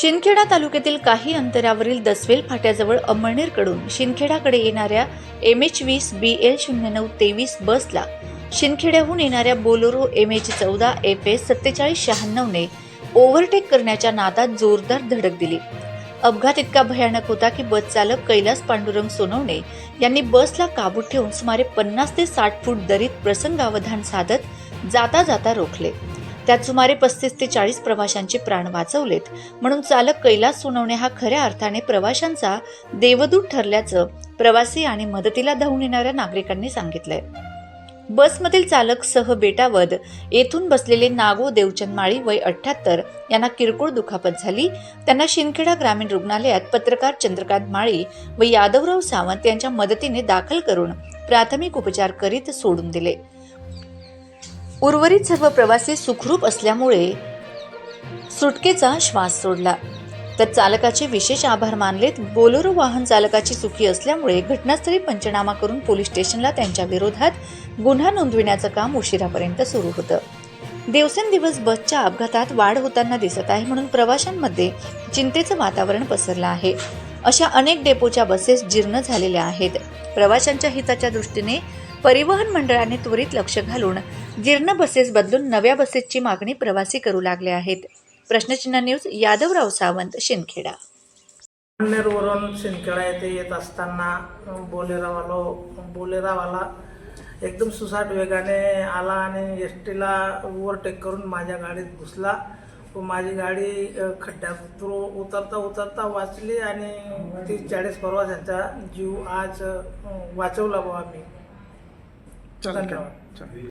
शिंदखेडा तालुक्यातील काही अंतरावरील दसवेल फाट्याजवळ अमळनेरकडून शिंदखेडाकडे येणाऱ्या एम एच वीस बी एल शून्य नऊ तेवीस बसला. शिंदखेड्याहून येणाऱ्या बोलोरो एम एच चौदा एफ एस सत्तेचाळीस शहाण्णवने ओव्हरटेक करण्याच्या नादात जोरदार धडक दिली. अपघात इतका भयानक होता की बस चालक कैलास पांडुरंग सोनवणे यांनी बसला काबूत ठेवून सुमारे पन्नास ते साठ फूट दरीत प्रसंगावधान साधत जाता जाता रोखले. त्यात सुमारे पस्तीस ते चाळीस प्रवाशांचे प्राण वाचवलेत. म्हणून चालक कैलास सोनवणे हा खऱ्या अर्थाने प्रवाशांचा देवदूत ठरल्याचं प्रवासी आणि मदतीला धावून येणाऱ्या नागरिकांनी सांगितलंय. बसमधील चालक सह बेटावद येथून बसलेले नागो देवचंद माळी वय अठ्ठ्याहत्तर यांना किरकोळ दुखापत झाली. त्यांना शिंदखेडा ग्रामीण रुग्णालयात पत्रकार चंद्रकांत माळी व यादवराव सावंत यांच्या मदतीने दाखल करून प्राथमिक उपचार करीत सोडून दिले. उर्वरित सर्व प्रवासी सुखरूप असल्यामुळे सुटकेचा श्वास सोडला. तर चालकाचे विशेष आभार मानलेत. बोलेरो वाहन चालकाची चुकी असल्यामुळे घटनास्थळी पंचनामा करून पोलीस स्टेशनला त्यांच्या विरोधात गुन्हा नोंदविण्याचं काम उशिरापर्यंत सुरू होतं. दिवसेंदिवस बसच्या अपघातात वाढ होताना दिसत आहे म्हणून प्रवाशांमध्ये चिंतेचं वातावरण पसरलं आहे. अशा अनेक डेपोच्या बसेस जीर्ण झालेल्या आहेत. प्रवाशांच्या हिताच्या दृष्टीने परिवहन मंडळाने त्वरित लक्ष घालून जीर्ण बसेस बदलून नव्या बसेसची मागणी प्रवासी करू लागले आहेत. प्रश्नचिन्ह न्यूज यादवराव सावंत शिंदखेडा. वरून शिंदखेडा येथे येत असताना बोलेरावालो बोलेरावाला एकदम सुसाट वेगाने आला आणि एस टीला ओव्हरटेक करून माझ्या गाडीत घुसला. व माझी गाडी खड्ड्यात उतरू उतरता उतरता वाचली आणि तीस चाळीस प्रवाशांचा जीव आज वाचवला बुवा आम्ही ਚੱਲ ਧੰਨਵਾਦ। ਚੱਲ